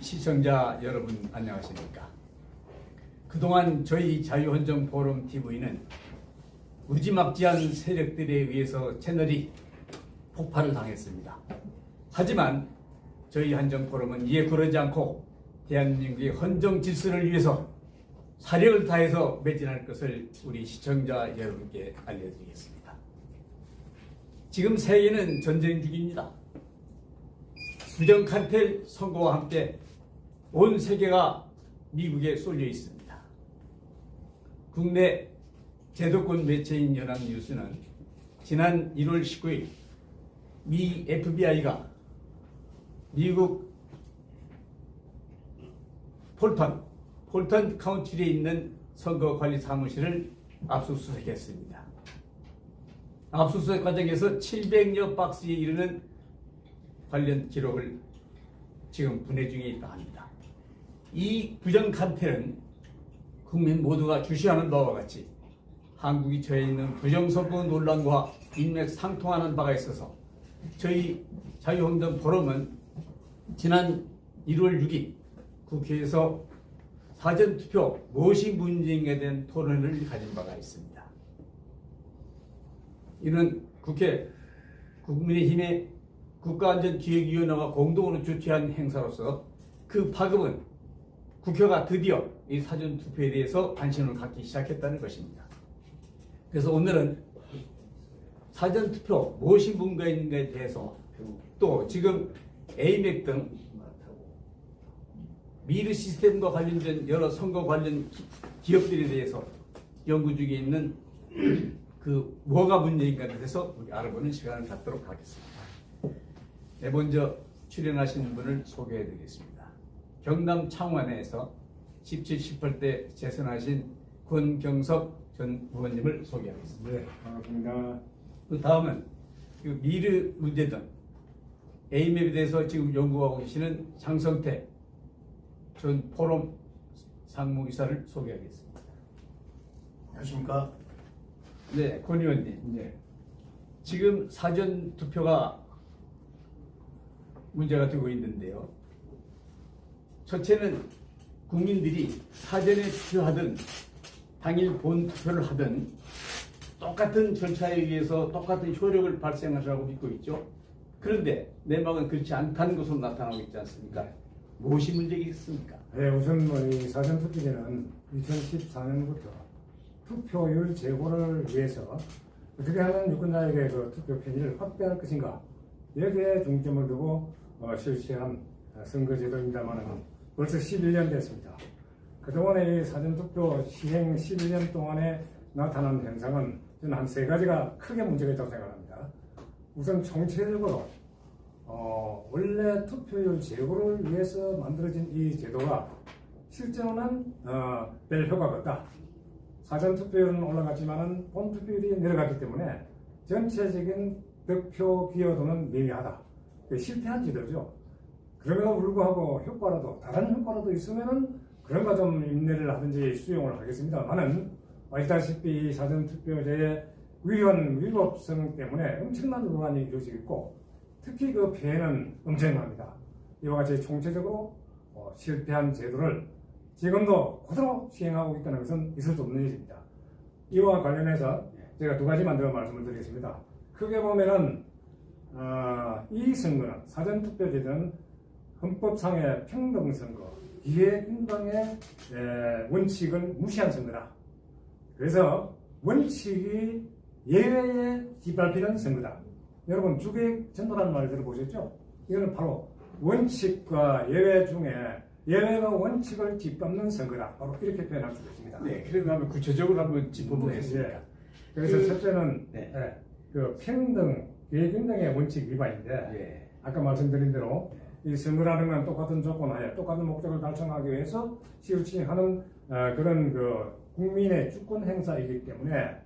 시청자 여러분 안녕하십니까? 그동안 저희 자유헌정 포럼 TV는 무지막지한 세력들에 의해서 채널이 폭발을 당했습니다. 하지만 저희 헌정 포럼은 이에 그러지 않고 대한민국의 헌정 질서를 위해서 사력을 다해서 매진할 것을 우리 시청자 여러분께 알려드리겠습니다. 지금 세계는 전쟁 중입니다. 부정 카르텔 선거와 함께 온 세계가 미국에 쏠려 있습니다. 국내 제도권 매체인 연합뉴스는 지난 1월 19일 미 FBI가 미국 폴턴, 폴턴 카운티에 있는 선거관리 사무실을 압수수색했습니다. 압수수색 과정에서 700여 박스에 이르는 관련 기록을 지금 분해 중에 있다 합니다. 이 부정 카르텔은 국민 모두가 주시하는 바와 같이 한국이 처해 있는 부정선거 논란과 인맥 상통하는 바가 있어서 저희 자유헌정 포럼은 지난 1월 6일 국회에서 사전투표 무엇이 문제인가에 대한 토론을 가진 바가 있습니다. 이는 국회 국민의힘의 국가안전기획위원회와 공동으로 주최한 행사로서 그 파급은 국회가 드디어 이 사전 투표에 대해서 관심을 갖기 시작했다는 것입니다. 그래서 오늘은 사전 투표 무엇이 문제가 있는가에 대해서 또 지금 에이맥 등 미르 시스템과 관련된 여러 선거 관련 기- 기업들에 대해서 연구 중에 있는 그 뭐가 문제인가에 대해서 우리 알아보는 시간을 갖도록 하겠습니다. 네, 먼저 출연하신 분을 소개해 드리겠습니다. 경남 창원에서 17, 18대 재선하신 권경석 전 의원님을 소개하겠습니다. 네, 반갑습니다. 그 다음은 그 미르 문제 등 에이맵에 대해서 지금 연구하고 계시는 장성태 전 포럼 상무이사를 소개하겠습니다. 안녕하십니까? 네, 권 의원님. 네. 지금 사전 투표가 문제가 되고 있는데요. 첫째는 국민들이 사전에 투표하든 당일 본 투표를 하든 똑같은 절차에 의해서 똑같은 효력을 발생하리라고 믿고 있죠. 그런데 내막은 그렇지 않다는 것으로 나타나고 있지 않습니까? 무엇이 문제겠습니까? 네, 우선 뭐이 사전 투표제는 2014년부터 투표율 제고를 위해서 어떻게 하면 유권자에게 그 투표 편의를 확대할 것인가 여기에 중점을 두고 어, 실시한 선거제도입니다만 벌써 11년 됐습니다. 그동안의 이 사전투표 시행 11년 동안에 나타난 현상은 저는 한 세 가지가 크게 문제가 있다고 생각합니다. 우선 총체적으로 어, 원래 투표율 제고를 위해서 만들어진 이 제도가 실제로는 어, 별 효과가 없다. 사전 투표율은 올라갔지만은 본 투표율이 내려갔기 때문에 전체적인 득표 기여도는 미미하다. 그 실패한 지도죠. 그럼에도 불구하고 효과라도 다른 효과라도 있으면은 그런가 좀 인내를 하든지 수용을 하겠습니다만은 아시다시피 이 사전 투표제의 위헌 위법성 때문에 엄청난 논란이 이루어지고 있고 특히 그 피해는 엄청납니다. 이와 같이 총체적으로 어, 실패한 제도를 지금도 그대로 시행하고 있다는 것은 있을 수 없는 일입니다. 이와 관련해서 제가 두 가지만 더 말씀을 드리겠습니다. 크게 보면은 어, 이 선거는 사전투표제는 헌법상의 평등선거, 기회평등의 에, 원칙을 무시한 선거다. 그래서 원칙이 예외에 뒷밟히는 선거다. 여러분 주객 전도라는 말 들어보셨죠? 이거는 바로 원칙과 예외 중에 예외가 원칙을 뒷밟는 선거다. 바로 이렇게 표현할 수 있습니다. 네, 그런가 하면 구체적으로 한번 짚어보겠습니다. 예. 그래서 그- 첫째는 네. 예, 그 평등, 기회평등의 원칙 위반인데 예. 아까 말씀드린 대로 이 선거라는 건 똑같은 조건 하에 똑같은 목적을 달성하기 위해서 실시하는 어, 그런 그 국민의 주권 행사이기 때문에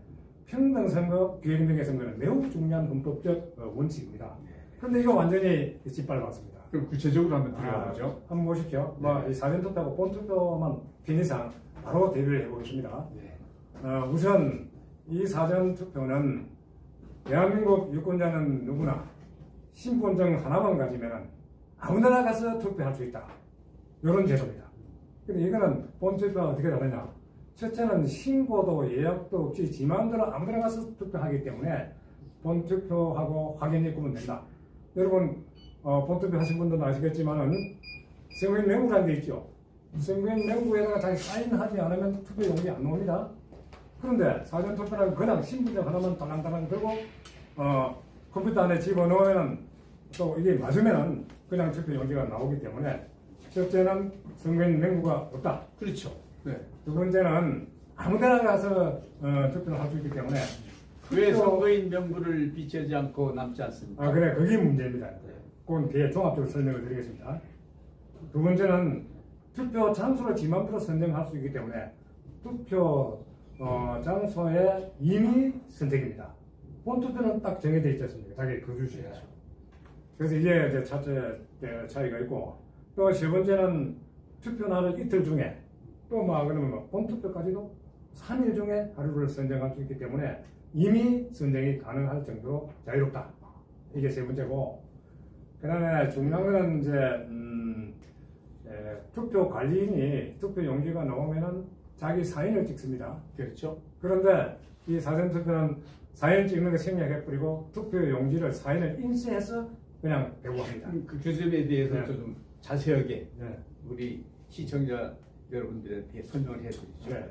평등 선거, 기회평등의 선거는 매우 중요한 헌법적 어, 원칙입니다. 그런데 이거 완전히 짓밟았습니다. 그럼 구체적으로 한번 들어가 아, 보죠. 한번 보십시오. 뭐, 이 사전 투표하고 본 투표만 편의상 바로 대비를 해보겠습니다. 네. 어, 우선 이 사전 투표는 대한민국 유권자는 누구나 신분증 하나만 가지면 아무데나 가서 투표할 수 있다. 이런 제도입니다. 근데 이거는 본투표가 어떻게 다르냐? 첫째는 신고도 예약도 없이 지 마음대로 아무데나 가서 투표하기 때문에 본투표하고 확인이 있으면 된다. 여러분 어, 본투표 하신 분들은 아시겠지만은 선거인 명부라는 게 있죠. 선거인 명부에다가 자기 사인하지 않으면 투표 용지 안 나옵니다. 그런데 사전 투표는 그냥 신분증 하나만 달랑달랑 들고 어, 컴퓨터 안에 집어넣으면 또 이게 맞으면 그냥 투표 용지가 나오기 때문에 첫째는 선거인 명부가 없다. 그렇죠. 네. 두 번째는 아무데나 가서 어, 투표를 할 수 있기 때문에 왜 투표- 선거인 명부를 비치하지 않고 남지 않습니까? 아 그래 그게 문제입니다. 그건 뒤에 종합적으로 설명을 드리겠습니다. 두 번째는 투표 장소를 지 맘대로 선정할 수 있기 때문에 투표 어, 장소의 임의 선택입니다. 본 투표는 딱 정해져 있지 않습니까? 자기 거주지에. 그래서 이게 이제 첫째 에, 차이가 있고 또 세 번째는 투표 날을 이틀 중에 또 막 그러면 뭐본 투표까지도 3일 중에 하루를 선정할 수 있기 때문에 이미 선정이 가능할 정도로 자유롭다. 이게 세 번째고 그 다음에 중요한 거는 이제 음, 에, 투표 관리인이 투표 용지가 나오면은 자기 사인을 찍습니다. 그렇죠. 그런데 이 사전 투표는 사인 찍는 거 생략해 버리고 투표 용지를 사인을 인쇄해서 그냥 배부합니다. 그 규정에 대해서 네. 좀 자세하게 네. 우리 시청자 여러분들한테 설명을 해드리죠. 네.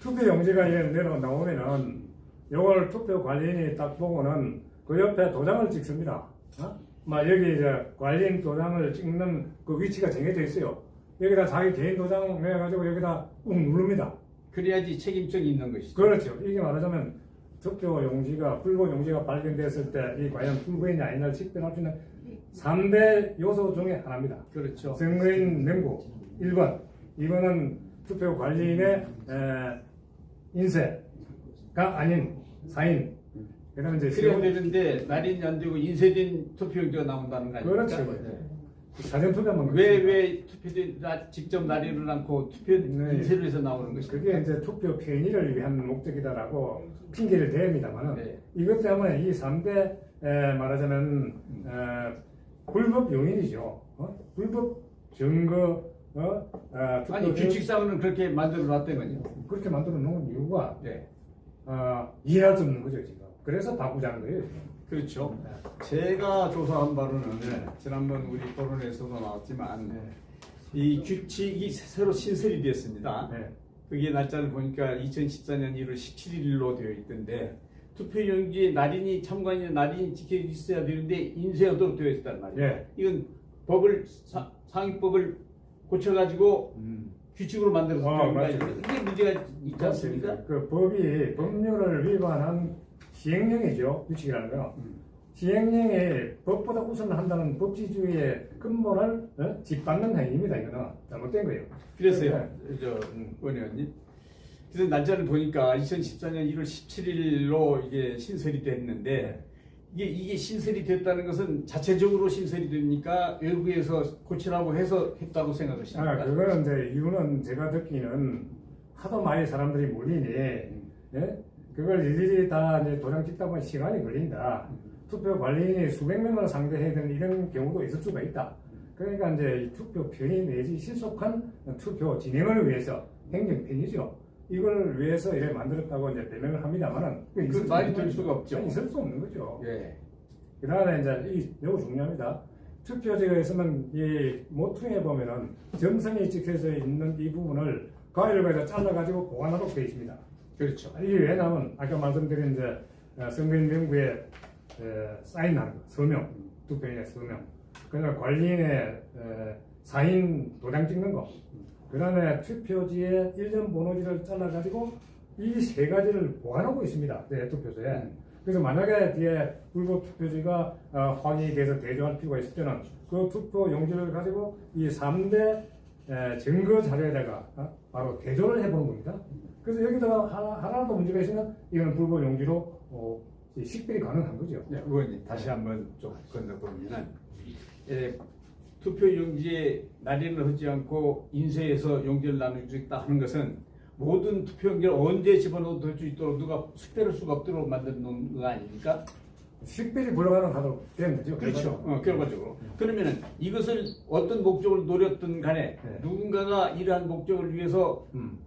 투표 용지가 내려 나오면은 요걸 투표 관리인이 딱 보고는 그 옆에 도장을 찍습니다. 어? 막 여기 이제 관리인 도장을 찍는 그 위치가 정해져 있어요. 여기다 자기 개인 도장 내가지고 여기다 꾹 누릅니다. 그래야지 책임성이 있는 것이죠. 그렇죠. 이게 말하자면 투표 용지가 불법 용지가 발견됐을 때 이 과연 불법이냐 아니냐를 식별할 수 있는 3대 요소 중에 하나입니다. 그렇죠. 선거인 명부 1번 2번은 투표 관리인의 에, 인쇄가 아닌 사인 그 다음에 이제 그래야 되는데 날인 안 되고 인쇄된 투표용지가 나온다는 거 아닙니까? 그렇죠. 네. 사전 투표만 왜. 왜 투표된, 나- 직접 날인을 않고 투표 네. 인쇄를 해서 나오는 것입니까? 그게 이제 투표 편의를 위한 목적이다라고 핑계를 댑니다만은 네. 이것 때문에 이 3대 말하자면 에, 불법 용인이죠. 어? 불법 증거 어? 아, 아니, 중- 규칙상으로는 그렇게 만들어 놨다면요. 그렇게 만들어 놓은 이유가 네. 어, 이해할 수 없는 거죠 지금. 그래서 바꾸자는 거예요. 지금. 그렇죠. 네. 제가 조사한 바로는 지난번 우리 토론에서도 나왔지만 이 규칙이 새로 신설이 됐습니다. 네. 그게 날짜를 보니까 2014년 1월 17일로 되어 있던데 투표용지에 날인이 참관인 날인이 찍혀 있어야 되는데 인쇄하도록 되어 있단 말이에요. 예. 이건 법을 사- 상위법을 고쳐가지고 규칙으로 만들어서. 아닙니까? 이게 문제가 있지 않습니까? 그 법이 법률을 위반한 시행령이죠. 규칙이라는 거. 음. 시행령이 법보다 우선한다는 법치주의의 근본을 어? 짓밟는 행위입니다. 이거는 잘못된 거예요. 그래서요, 네. 저 음, 원 의원님. 그래서 날짜를 보니까 2014년 1월 17일로 이게 신설이 됐는데 이게 이게 신설이 됐다는 것은 자체적으로 신설이 됩니까? 외부에서 고치라고 해서 했다고 생각하십니까? 아, 그거는 이제 이유는 제가 듣기는 하도 많이 사람들이 몰리니, 예? 그걸 일일이 다 이제 도장 찍다 보면 시간이 걸린다. 투표 관리인이 수백 명을 상대해야 되는 이런 경우도 있을 수가 있다. 그러니까 이제 이 투표 편의 내지 신속한 투표 진행을 위해서 행정 편의죠. 이걸 위해서 이래 만들었다고 이제 배명을 합니다만은 그 말이 될 수가 없죠. 있을 수 없는 거죠. 예. 그 다음에 이제 이 매우 중요합니다. 있으면 이 모퉁이에 보면은 점선이 찍혀져 있는 이 부분을 가위를 가지고 잘라가지고 보관하도록 되어 있습니다. 그렇죠. 이게 왜냐하면 아까 말씀드린 이제 어, 선거인 명부에 에, 사인하는 거, 서명, 투표인의 서명, 그다음에 관리인의 에, 사인 도장 찍는 거, 그다음에 투표지에 일련 번호지를 잘라가지고 이 세 가지를 보관하고 있습니다. 네, 투표소에. 그래서 만약에 뒤에 불법 투표지가 어, 확인이 돼서 대조할 필요가 있을 때는 그 투표 용지를 가지고 이 3대 증거 자료에다가 어, 바로 대조를 해보는 겁니다. 그래서 여기다가 하나, 하나라도 문제가 있으면 이거는 불법 용지로 어, 이 식별이 가능한 거죠. 네, 의원님 다시 한번 좀 건너보면은 예, 투표 용지에 날인을 하지 않고 인쇄해서 용지를 나누겠다 하는 것은 모든 투표 용지를 언제 집어넣어도 될 수 있도록 누가 숙별할 수가 없도록 만든 거 아닙니까? 식별이 불가능하도록 되는 거죠. 그렇죠. 어, 결과적으로. 네. 그러면은 이것을 어떤 목적을 노렸든 간에 네. 누군가가 이러한 목적을 위해서 음.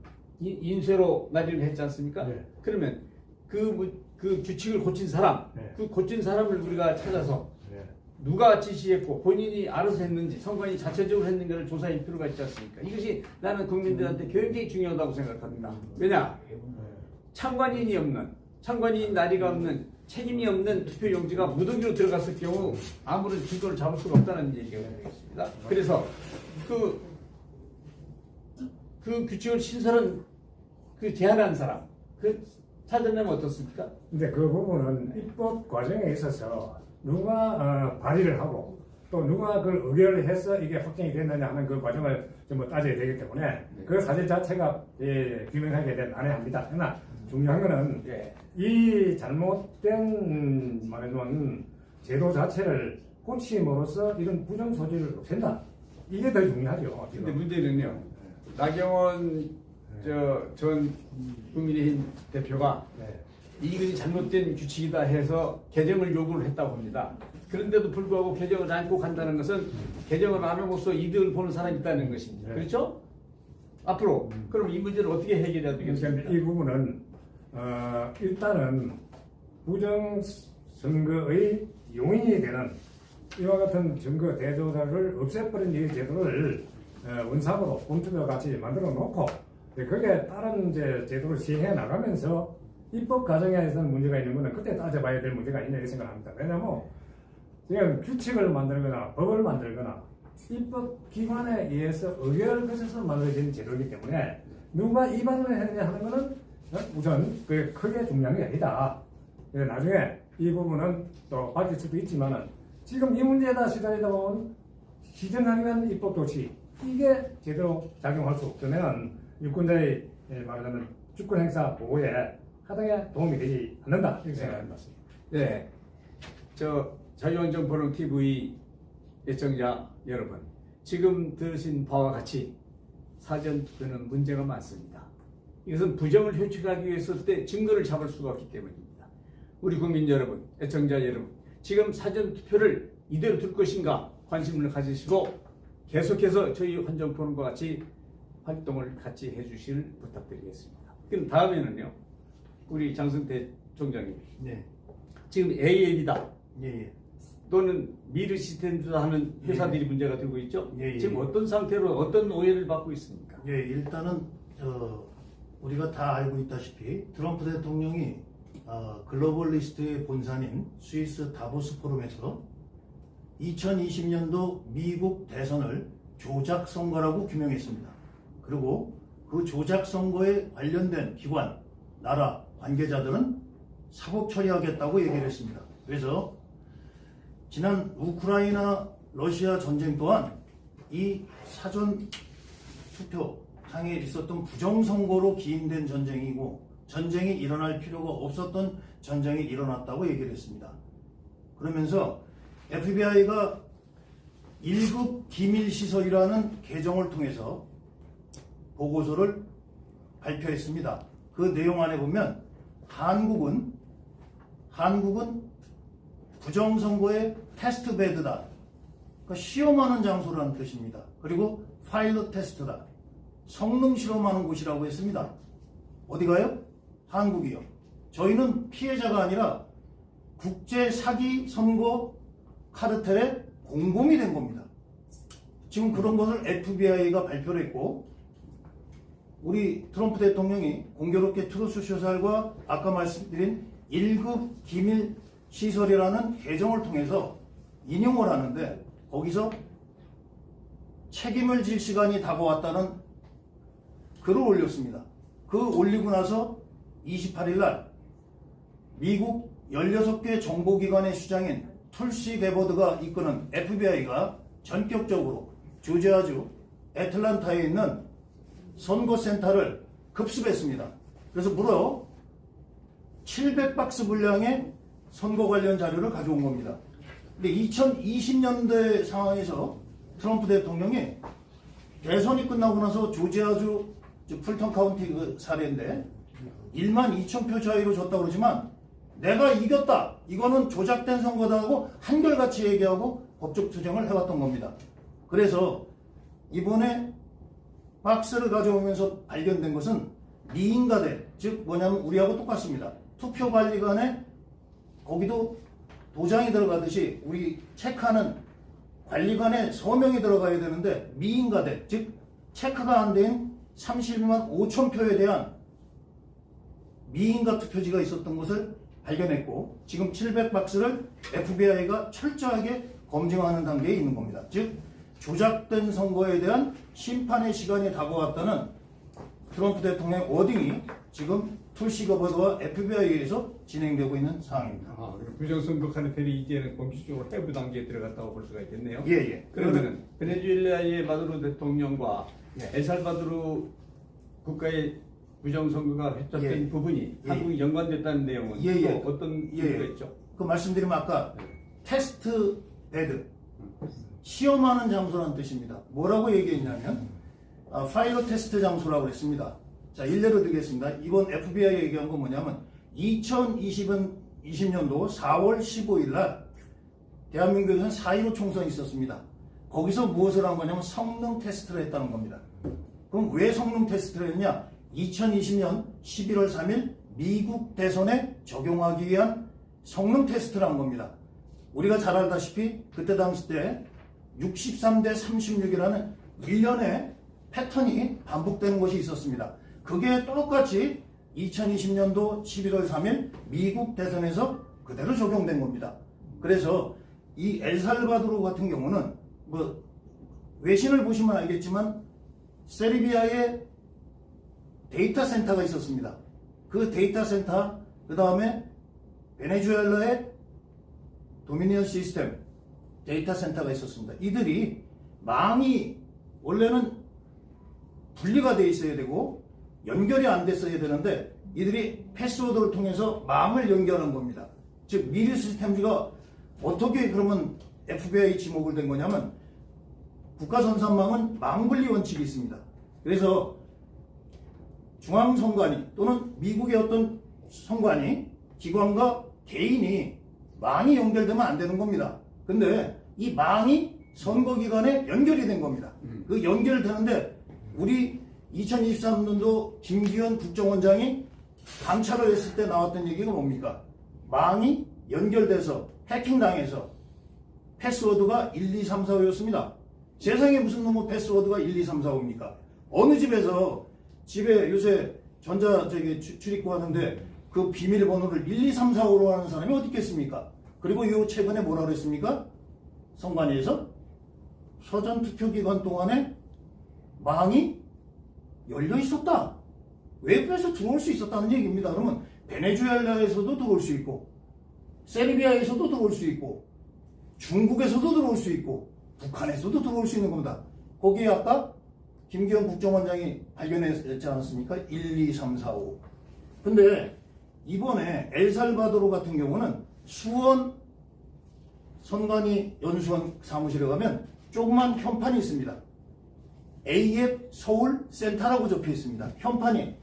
인- 인쇄로 날리를 했지 않습니까? 네. 그러면 그, 무- 그 규칙을 고친 사람, 네. 그 고친 사람을 우리가 찾아서 네. 누가 지시했고 본인이 알아서 했는지 선관위 자체적으로 했는가를 조사할 필요가 있지 않습니까? 이것이 나는 국민들한테 굉장히 중요하다고 생각합니다. 왜냐? 네. 참관인이 없는 참관인 나리가 없는 책임이 없는 투표용지가 무더기로 들어갔을 경우 아무런 증거를 잡을 수가 없다는 얘기가 되겠습니다. 그래서 그, 그 규칙을 신설한 그 제안한 사람 그 찾아내면 어떻습니까? 근데 그 부분은 입법 과정에 있어서 누가 어, 발의를 하고 또 누가 그걸 의결을 해서 이게 확정이 됐느냐 하는 그 과정을 전부 따져야 되기 때문에 그 사실 자체가 예, 규명하게 된 안에 합니다. 그러나 중요한 거는 예. 이 잘못된 음, 말하자면 제도 자체를 고침으로써 이런 부정 소지를 없앤다. 이게 더 중요하죠. 지금. 근데 문제는요. 나경원 저전 국민의힘 대표가 네. 이것이 잘못된 규칙이다 해서 개정을 요구를 했다고 합니다. 그런데도 불구하고 개정을 안고 간다는 것은 개정을 안 함으로써 이득을 보는 사람이 있다는 것입니다. 네. 그렇죠? 앞으로 그럼 이 문제를 어떻게 해결해야 되겠습니까? 그러니까 이 부분은 어, 일단은 부정 선거의 용인이 되는 이와 같은 증거 대조사를 없애버린 이 제도를 어, 원상으로 본투표 같이 만들어 놓고 이제 거기에 다른 이제 제도를 시행해 나가면서 입법 과정에서는 문제가 있는 거는 그때 따져봐야 될 문제가 있다 이 생각합니다. 왜냐하면 지금 규칙을 만들거나 법을 만들거나 입법 기관에 의해서 의결을 거쳐서 만들어진 제도이기 때문에 누가 위반을 했느냐 하는 거는 우선 그 크게 중요한 게 아니다. 나중에 이 부분은 또 밝힐 수도 있지만은 지금 이 문제에다 시달리다 보면 시정하면 입법 조치 이게 제대로 작용할 수 없으면 유권자의 예, 말하자면 주권 행사 보호에 하등에 도움이 되지 않는다 이렇게 생각합니다. 네. 저 포럼 TV 애청자 여러분, 지금 들으신 바와 같이 사전 투표는 문제가 많습니다. 이것은 부정을 효축하기 위해서 때 증거를 잡을 수가 없기 때문입니다. 우리 국민 여러분, 애청자 여러분, 지금 사전 투표를 이대로 둘 것인가 관심을 가지시고 계속해서 저희 환정 포럼과 같이 활동을 같이 해주실 부탁드리겠습니다. 그럼 다음에는요, 우리 장승태 총장님. 네. 지금 AL이다 예, 예. 또는 미르 시스템즈다 하는 회사들이 문제가 되고 있죠. 예, 예. 지금 어떤 상태로 어떤 오해를 받고 있습니까? 예, 일단은 어, 우리가 다 알고 있다시피 트럼프 대통령이 어, 글로벌 리스트의 본산인 스위스 다보스 포럼에서 2020년도 미국 대선을 조작 선거라고 규명했습니다. 그리고 그 조작 선거에 관련된 기관, 나라, 관계자들은 사법 처리하겠다고 얘기를 했습니다. 그래서 지난 우크라이나 러시아 전쟁 또한 이 사전 투표상에 있었던 부정선거로 기인된 전쟁이고 전쟁이 일어날 필요가 없었던 전쟁이 일어났다고 얘기를 했습니다. 그러면서 FBI가 1급 기밀시설이라는 계정을 통해서 보고서를 발표했습니다. 그 내용 안에 보면 한국은 한국은 부정선거의 테스트베드다. 그러니까 시험하는 장소라는 뜻입니다. 그리고 파일럿 테스트다. 성능 실험하는 곳이라고 했습니다. 어디가요? 한국이요. 저희는 피해자가 아니라 국제 사기 선거 카르텔의 공범이 된 겁니다. 지금 그런 것을 FBI가 발표를 했고 우리 트럼프 대통령이 공교롭게 트루스 쇼살과 아까 말씀드린 1급 기밀 시설이라는 계정을 통해서 인용을 하는데 거기서 책임을 질 시간이 다가왔다는 글을 올렸습니다. 그 올리고 나서 28일 날 미국 16개 정보기관의 수장인 툴시 게버드가 이끄는 FBI가 전격적으로 조지아주 애틀란타에 있는 선거센터를 급습했습니다. 그래서 무려 700박스 분량의 선거 관련 자료를 가져온 겁니다. 근데 2020년대 상황에서 트럼프 대통령이 대선이 끝나고 나서 조지아주 저 풀턴 카운티 그 사례인데 1만 2천 표 차이로 졌다고 그러지만 내가 이겼다. 이거는 조작된 선거다 하고 한결같이 얘기하고 법적 투쟁을 해왔던 겁니다. 그래서 이번에 박스를 가져오면서 발견된 것은 미인가대, 즉 뭐냐면 우리하고 똑같습니다. 투표관리관에 거기도 도장이 들어가듯이 우리 체크하는 관리관에 서명이 들어가야 되는데 미인가대, 즉 체크가 안 된 31만 5천 표에 대한 미인가 투표지가 있었던 것을 발견했고 지금 700박스를 FBI가 철저하게 검증하는 단계에 있는 겁니다. 즉 조작된 선거에 대한 심판의 시간이 다가왔다는 트럼프 대통령의 워딩이 지금 툴시 거버드와 FBI에서 진행되고 있는 상황입니다. 아, 그럼 부정선거 카르텔이 이제는 공식적으로 해부 단계에 들어갔다고 볼 수가 있겠네요. 예, 예. 그러면은 베네수엘라의 마두로 대통령과 예. 엘살바도르 국가의 부정선거가 회복된 예. 부분이 예. 한국이 연관됐다는 내용은 예, 예. 또 어떤 예. 이유가 있죠? 그 말씀드리면 아까 테스트 베드 시험하는 장소라는 뜻입니다. 뭐라고 얘기했냐면 아, 파일럿 테스트 장소라고 그랬습니다. 자 일례로 드리겠습니다. 이번 FBI 얘기한 건 뭐냐면 2020년 20년도 4월 15일 날 대한민국에서는 4.15 총선이 있었습니다. 거기서 무엇을 한 거냐면 성능 테스트를 했다는 겁니다. 그럼 왜 성능 테스트를 했냐? 2020년 11월 3일 미국 대선에 적용하기 위한 성능 테스트를 한 겁니다. 우리가 잘 알다시피 그때 당시 때 63대 36이라는 1년의 패턴이 반복되는 것이 있었습니다. 그게 똑같이 2020년도 11월 3일 미국 대선에서 그대로 적용된 겁니다. 그래서 이 엘살바도르 같은 경우는 뭐 외신을 보시면 알겠지만 세르비아의 데이터 센터가 있었습니다. 그 데이터 센터, 그 다음에 베네수엘라의 도미니언 시스템 데이터 센터가 있었습니다. 이들이 망이 원래는 분리가 돼 있어야 되고 연결이 안 됐어야 되는데 이들이 패스워드를 통해서 망을 연결한 겁니다. 즉 미리 시스템즈가 어떻게 그러면 FBI 지목을 된 거냐면 국가선산망은 망분리 원칙이 있습니다. 그래서 중앙선관위 또는 미국의 어떤 선관위 기관과 개인이 망이 연결되면 안 되는 겁니다. 근데 이 망이 선거기관에 연결이 된 겁니다. 그 연결되는데 우리 2023년도 김기현 국정원장이 감찰을 했을 때 나왔던 얘기가 뭡니까? 망이 연결돼서 해킹당해서 패스워드가 1, 2, 3, 4, 5였습니다. 세상에 무슨 놈의 패스워드가 1, 2, 3, 4, 5입니까? 어느 집에서 집에 요새 전자 저기 주- 출입구 하는데 그 비밀번호를 1, 2, 3, 4, 5로 하는 사람이 어디 있겠습니까? 그리고 요 최근에 뭐라 그랬습니까? 선관위에서 서전 투표 기간 동안에 망이 열려 있었다. 외부에서 들어올 수 있었다는 얘기입니다. 그러면 베네수엘라에서도 들어올 수 있고, 세르비아에서도 들어올 수 있고, 중국에서도 들어올 수 있고, 북한에서도 들어올 수 있는 겁니다. 거기에 아까 김기현 국정원장이 발견했지 않았습니까? 1, 2, 3, 4, 5. 근데 이번에 엘살바도르 같은 경우는 수원 선관위 연수원 사무실에 가면 조그만 현판이 있습니다. AF 서울 센터라고 적혀 있습니다. 현판이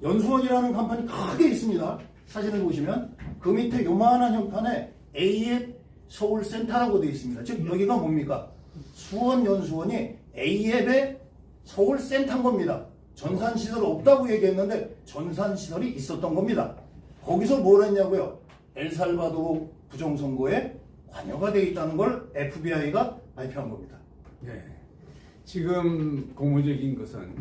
연수원이라는 간판이 크게 있습니다. 사진을 보시면 그 밑에 요만한 현판에 AF 서울 센터라고 되어 있습니다. 즉 여기가 뭡니까? 수원 연수원이 AF의 서울 센터인 겁니다. 전산 시설 없다고 얘기했는데 전산 시설이 있었던 겁니다. 거기서 뭘 했냐고요? 엘살바도르 부정선거에 관여가 되어 있다는 걸 FBI가 발표한 겁니다. 네. 지금 고무적인 것은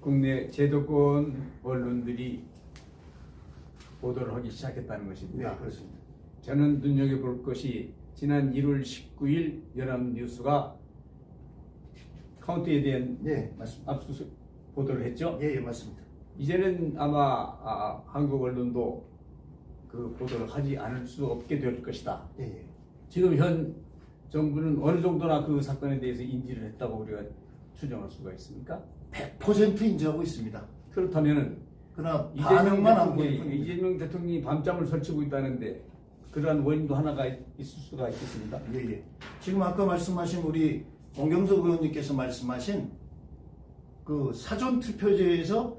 국내 제도권 언론들이 보도를 하기 시작했다는 것입니다. 그렇습니다. 저는 눈여겨볼 것이 지난 1월 19일 연합뉴스가 카운트에 대한 네, 맞습니다. 압수수색 보도를 했죠. 예, 예, 맞습니다. 이제는 아마 아, 한국 언론도 그 보도를 하지 않을 수 없게 될 것이다. 예, 예. 지금 현 정부는 어느 정도나 그 사건에 대해서 인지를 했다고 우리가 추정할 수가 있습니까? 100% 인지하고 있습니다. 그렇다면은 그러나 이재명 반응만 안 보일 뿐입니다. 이재명 대통령이 밤잠을 설치고 있다는데 그러한 원인도 하나가 있- 있을 수가 있겠습니다. 예, 예. 지금 아까 말씀하신 우리 정경석 의원님께서 말씀하신 그 사전 투표제에서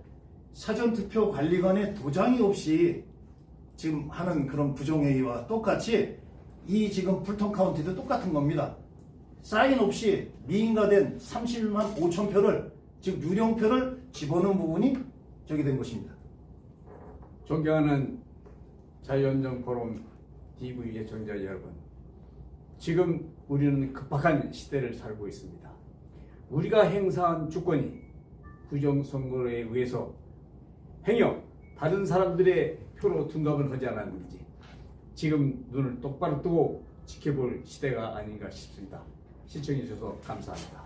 사전 투표 관리관에 도장이 없이 지금 하는 그런 부정행위와 똑같이 이 지금 풀턴 카운티도 똑같은 겁니다. 사인 없이 미인가된 31만 5천 표를 즉 유령표를 집어넣은 부분이 저기 된 것입니다. 존경하는 자유연정 포럼 TV 애청자 여러분, 지금 우리는 급박한 시대를 살고 있습니다. 우리가 행사한 주권이 부정선거에 의해서 행여 다른 사람들의 표로 둔갑을 하지 않았는지 지금 눈을 똑바로 뜨고 지켜볼 시대가 아닌가 싶습니다. 시청해 주셔서 감사합니다.